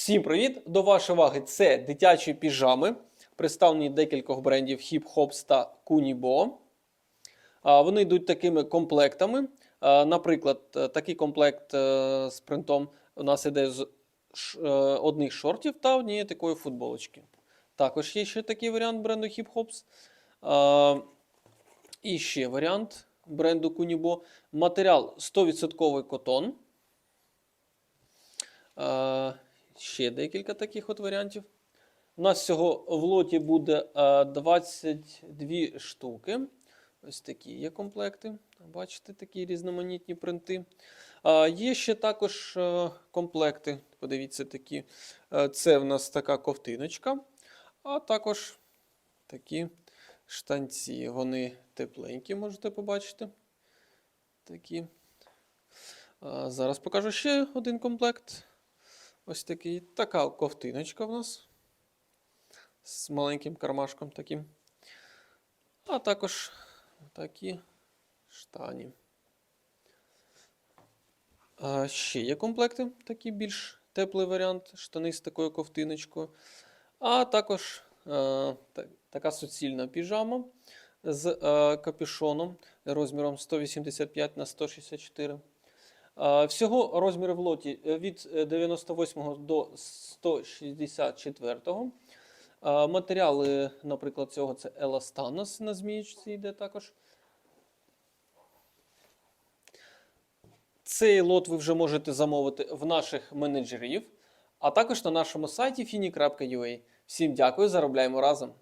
Всім привіт! До вашої уваги це дитячі піжами, представлені декількох брендів Hip Hops та Kunibo. Вони йдуть такими комплектами. Наприклад, е, такий комплект е, з принтом у нас іде з е, одних шортів та однієї такої футболочки. Також є ще такий варіант бренду Hip Hops. І ще варіант бренду Kunibo. Матеріал 100% котон. Е, Ще декілька таких от варіантів. У нас всього в лоті буде е, 22 штуки. Ось такі є комплекти. Бачите, такі різноманітні принти. Е, Є ще також е, комплекти. Подивіться такі. Е, Це в нас така ковтиночка, а також такі штанці. Вони тепленькі, можете побачити. Такі. Е, Зараз покажу ще один комплект. Ось такий. Така ковтиночка в нас. З маленьким кармашком таким. А також такі штані. А ще є комплекти, такий більш теплий варіант, штани з такою ковтиночкою. А також е, та- така суцільна піжама з е, капюшоном розміром 185 на 164. Е, Всього розміри в лоті е, від е, 98 до 164. Е, Матеріали, наприклад, цього це еластанос на зміючці йде також. Цей лот ви вже можете замовити в наших менеджерів, а також на нашому сайті fini.ua. Всім дякую, заробляємо разом!